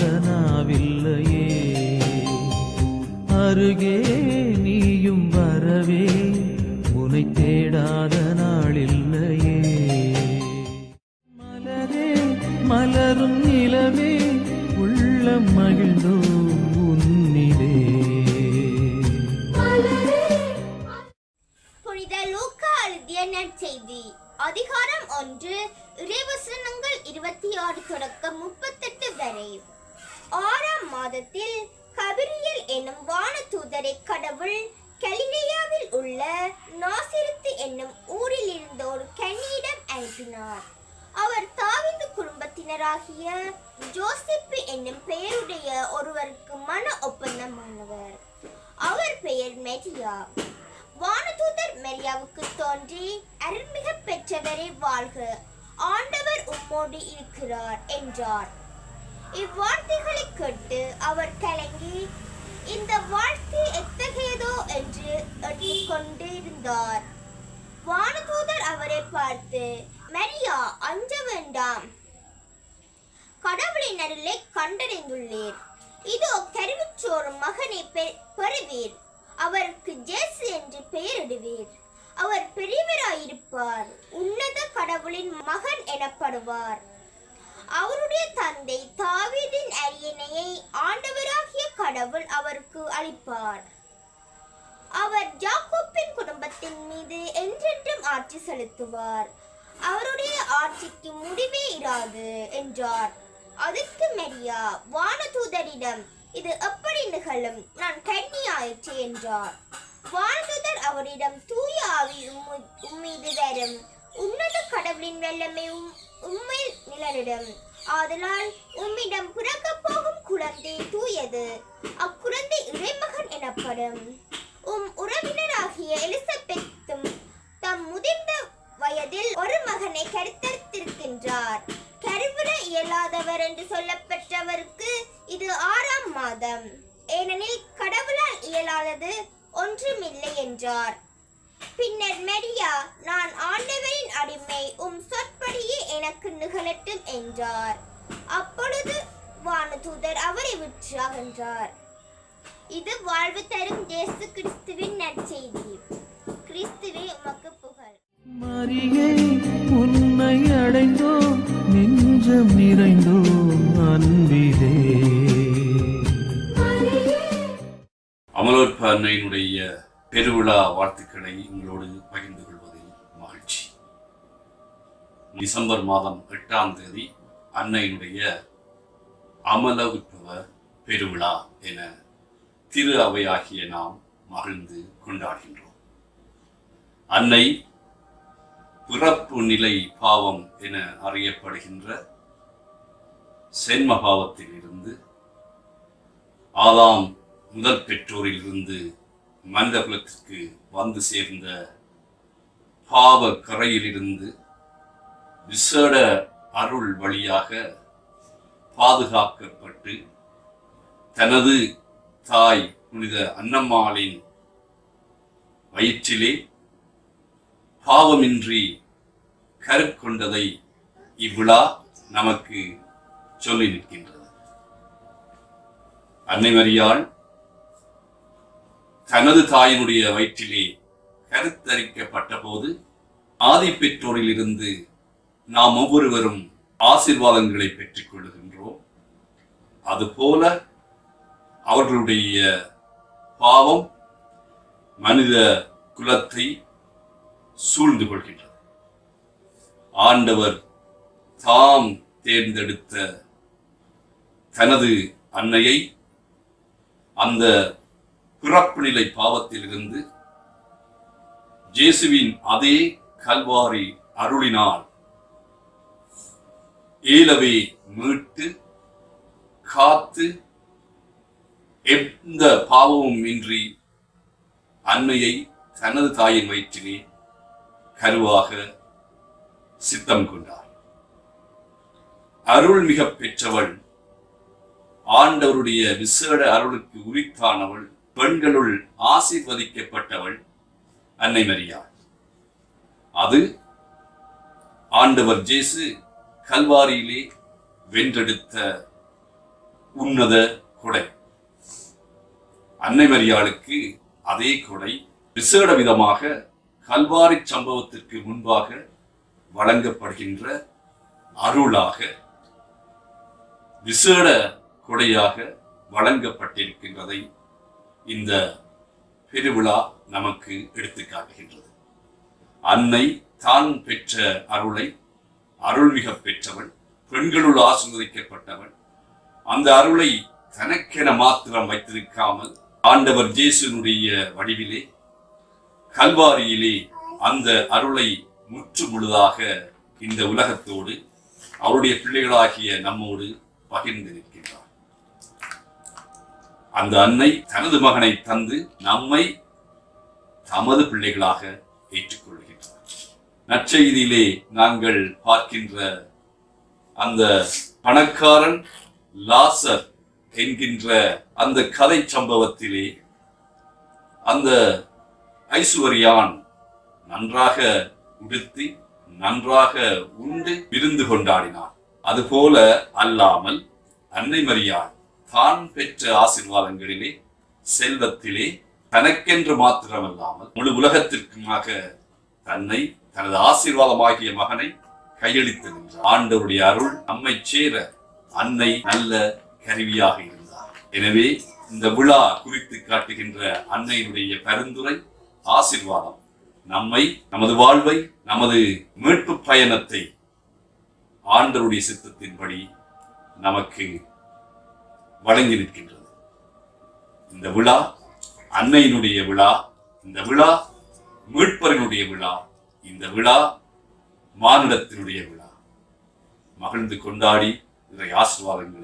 தேடாத அருகே நீயும் வரவே உனை தேடாத நாளில்லையே. மலரே மலரும் நிலவே உள்ளம் மகிழ்ந்தோ உன்னிலே புனித லூக்கா எழுதிய நற்செய்தி. அதிகாரம் ஒன்று இறைவசனங்கள் இருபத்தி ஆறு தொடக்கம் முப்பத்தெட்டு வரை. ஆறாம் மாதத்தில் கபிரியல் என்னும் வானதூதரை கடவுள் கலிலேயாவில் உள்ள நாசிரித்து என்னும் ஊரில் இருந்த ஒரு கன்னியிடம் அனுப்பினார். அவர் தாவிந்து குடும்பத்தினராகிய ஜோசிப்பு என்னும் பெயருடைய ஒருவருக்கு மன ஒப்பந்தமானவர். அவர் பெயர் மெரியா. வானதூதர் மெரியாவுக்கு தோன்றி அருள்மிக பெற்றவரே வாழ்க. ஆண்டவர் உம்மோடு இருக்கிறார் என்றார். இவ்வார்த்தைகளை கேட்டு அவர் கலங்கி இந்த வாழ்த்து எத்தகையதோ? என்று எண்ணிக்கொண்டிருந்தார் வானதூதர் அவரை பார்த்து மரியா அஞ்ச வேண்டாம். கடவுளின் அருளை கண்டறிந்துள்ளீர் இதோ கருவிச்சோறும் மகனை பெ- பெறுவீர். அவருக்கு ஜேசு என்று பெயரிடுவீர். அவர் பெரியவராயிருப்பார். உன்னத கடவுளின் மகன் எனப்படுவார். அவருடைய தந்தை கடவுள் அவருக்கு அளிப்பார். அவர் ஜாக்கோப்பின் குடும்பத்தின் மீது என்றென்றும் ஆட்சி செலுத்துவார். அவருடைய ஆட்சிக்கு முடிவே இராது என்றார். அதுக்கு மெரியா வானதூதரிடம் இது எப்படி நிகழும்? நான் கண்ணி ஆயிற்று என்றார். வானதூதர் அவரிடம் தூய ஆவி உம்மீது வரும். உன்னத கடவுளின் வல்லமை உம்மை உம்மில் நிழலிடும் ஆதலால் உம்மிடம் பிறக்கப் போகும் குழந்தை தூயது. அக்குழந்தை இறைமகன் எனப்படும். உம் உறவினராகிய எலிசபெத்தும் தம் முதிர்ந்த வயதில் ஒரு மகனை கருத்தரித்திருக்கின்றார். கருவிட இயலாதவர் என்று சொல்லப்பெற்றவருக்கு இது ஆறாம் மாதம். ஏனெனில் கடவுளால் இயலாதது ஒன்றுமில்லை என்றார். பின்னர் மெரியா என்றார். அப்பொழுது வானதூதர் அவரை விட்டு அகன்றார். இது வாழ்வு தரும் இயேசு கிறிஸ்துவின் நற்செய்தி. கிறிஸ்துவே உமக்கு புகழ். மரியே உன்னை அடைந்தோம் நெஞ்சம் நிறைந்தோம் அன்பிலே. அமலோற்ப அன்னையினுடைய பெருவிழா வாழ்த்துக்களை உங்களோடு பகிர்ந்து கொள்வதில் மகிழ்ச்சி. டிசம்பர் மாதம் எட்டாம் தேதி அன்னையினுடைய அமல பெருவிழா என திரு அவையாகிய நாம் மகிழ்ந்து கொண்டாடுகின்றோம். அன்னை பிறப்பு நிலை பாவம் என அறியப்படுகின்ற சென்ம பாவத்தில் இருந்து ஆதாம் முதல் பெற்றோரில் இருந்து மனித குலத்திற்கு வந்து சேர்ந்த பாவ கரையிலிருந்து விசேட அருள் வழியாக பாதுகாக்கப்பட்டு தனது தாய் புனித அன்னம்மாளின் வயிற்றிலே பாவமின்றி கருக்கொண்டதை இவ்விழா நமக்கு சொல்லி நிற்கின்றது. அன்னை மரியாள் தனது தாயினுடைய வயிற்றிலே கருத்தரிக்கப்பட்ட போது ஆதி பெற்றோரிலிருந்து நாம் ஒவ்வொருவரும் ஆசிர்வாதங்களை பெற்றுக் கொள்ளுகின்றோம் அதுபோல அவர்களுடைய பாவம் மனித குலத்தை சூழ்ந்து கொள்கின்றது. ஆண்டவர் தாம் தேர்ந்தெடுத்த தனது அன்னையை அந்த பிறப்பு நிலை பாவத்திலிருந்து ஜேசுவின் அதே கல்வாரி அருளினால் ஏலவே மீட்டு காத்து எந்த பாவமும் இன்றி அன்னையை தனது தாயின் வயிற்றிலே கருவாக சித்தம் கொண்டார். அருள் மிக பெற்றவள் ஆண்டவருடைய விசேட அருளுக்கு உரித்தானவள் பெண்களுள் ஆசிர்வதிக்கப்பட்டவள் அன்னை மரியாள் அது ஆண்டவர் ஜேசு கல்வாரியிலே வென்றெடுத்த உன்னத கொடை. அன்னை மரியாளுக்கு அதே கொடை விசேட விதமாக கல்வாரி சம்பவத்திற்கு முன்பாக வழங்கப்படுகின்ற அருளாக விசேட கொடையாக வழங்கப்பட்டிருக்கின்றதை இந்த பெருவிழா நமக்கு எடுத்துக்காட்டுகின்றது அன்னை தான் பெற்ற அருளை அருள்மிக பெற்றவன் பெண்களுள் ஆசிர்வதிக்கப்பட்டவள். அந்த அருளை தனக்கென மாத்திரம் வைத்திருக்காமல் ஆண்டவர் ஜேசுனுடைய வடிவிலே கல்வாரியிலே அந்த அருளை முற்று முழுதாக இந்த உலகத்தோடு அவருடைய பிள்ளைகளாகிய நம்மோடு பகிர்ந்திருக்கின்றார். அந்த அன்னை தனது மகனை தந்து நம்மை தமது பிள்ளைகளாக ஏற்றுக்கொள்கின்றார் நற்செய்தியிலே நாங்கள் பார்க்கின்ற அந்த பணக்காரன் லாசர் என்கின்ற அந்த கதை சம்பவத்திலே அந்த ஐஸ்வர்யான் நன்றாக உடுத்தி நன்றாக உண்டு விருந்து கொண்டாடினான். அதுபோல அல்லாமல் அன்னை மரியாள் தான் பெற்ற ஆசிர்வாதங்களிலே செல்வத்திலே தனக்கென்று மாத்திரமல்லாமல் முழு உலகத்திற்குமாக தன்னை தனது ஆசீர்வாதமாகிய மகனை கையளித்து நின்றார். ஆண்டவருடைய அருள் நம்மை சேர அன்னை நல்ல கருவியாக இருந்தார். எனவே இந்த விழா குறித்து காட்டுகின்ற அன்னையினுடைய பரிந்துரை ஆசிர்வாதம் நம்மை நமது வாழ்வை நமது மீட்பு பயணத்தை ஆண்டருடைய சித்தத்தின்படி நமக்கு வழங்கி நிற்கின்றது. இந்த விழா அன்னையினுடைய விழா இந்த விழா மீட்பரினுடைய விழா இந்த விழா மானுடத்தினுடைய விழா. மகிழ்ந்து கொண்டாடி இதை ஆசிர்வாதங்கள்